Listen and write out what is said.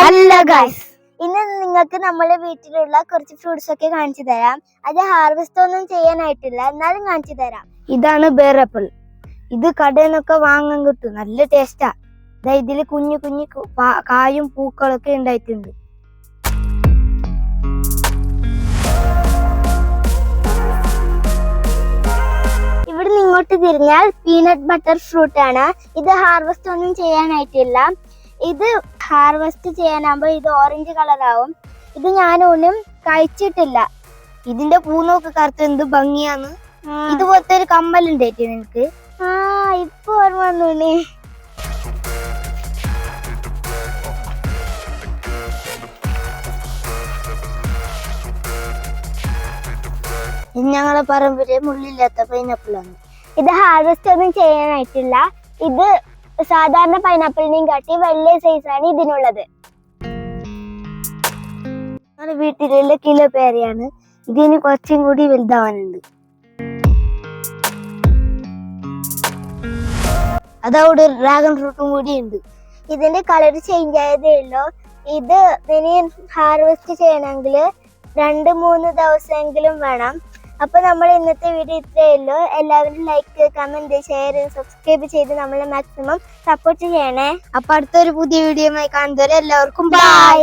Hello guys ഇന്ന് നിങ്ങൾക്ക് നമ്മുടെ വീട്ടിലുള്ള കുറച്ച് ഫ്രൂട്ട്സ് ഒക്കെ കാണിച്ചു തരാം. അത് ഹാർവെസ്റ്റ് ഒന്നും ചെയ്യാനായിട്ടില്ല. എന്നാലും കാണിച്ചു തരാം. ഇതാണ് ബേറപ്പിൾ ഇത് കടയിൽ നിന്നൊക്കെ വാങ്ങാൻ കിട്ടും. നല്ല ടേസ്റ്റാ ഇതാ ഇതിൽ കുഞ്ഞു കുഞ്ഞു കായും പൂക്കളൊക്കെ ഉണ്ടായിട്ടുണ്ട്. ഇവിടെ ഇങ്ങോട്ട് തിരിഞ്ഞാൽ പീനട്ട് ബട്ടർ ഫ്രൂട്ട് ആണ്. ഇത് ഹാർവെസ്റ്റ് ഒന്നും ചെയ്യാനായിട്ടില്ല. ഇത് ഹാർവെസ്റ്റ് ചെയ്യാനാകുമ്പോൾ ഇത് ഓറഞ്ച് കളർ ആവും ഇത് ഞാനൊന്നും കഴിച്ചിട്ടില്ല. ഇതിന്റെ പൂന്നൊക്കെ കറുത്ത് എന്ത് ഭംഗിയാന്ന് ഇതുപോലത്തെ ഒരു കമ്മൽ ഉണ്ടായിട്ട് നിനക്ക് ആ ഇപ്പൊ ഓർമ്മ വന്നു ഇത് ഞങ്ങളെ പറമ്പിൽ മുള്ളില്ലാത്ത പൈനാപ്പിളാണ് ഇത് ഹാർവെസ്റ്റ് ഒന്നും ചെയ്യാനായിട്ടില്ല. ഇത് സാധാരണ പൈനാപ്പിളിനെയും കാട്ടി വലിയ സൈസാണ് ഇതിനുള്ളത്. വീട്ടിലുള്ള കിലോ പേരയാണ്. ഇതിന് കുറച്ചും കൂടി വലുതാവാനുണ്ട്. അതവിടെ ഡ്രാഗൺ ഫ്രൂട്ടും കൂടി ഉണ്ട്. ഇതിന്റെ കളർ ചേഞ്ച് ആയതേ ഉള്ളൂ. ഇത് ഇനി ഹാർവെസ്റ്റ് ചെയ്യണമെങ്കിൽ രണ്ട് മൂന്ന് ദിവസമെങ്കിലും വേണം. അപ്പൊ നമ്മൾ ഇന്നത്തെ വീഡിയോ ഇത്രയേ ഉള്ളൂ. എല്ലാവരും ലൈക്ക് കമന്റ് ഷെയർ സബ്സ്ക്രൈബ് ചെയ്ത് നമ്മളെ മാക്സിമം സപ്പോർട്ട് ചെയ്യണേ. അപ്പൊ അടുത്തൊരു പുതിയ വീഡിയോ കാണുന്നവരെ എല്ലാവർക്കും ബൈ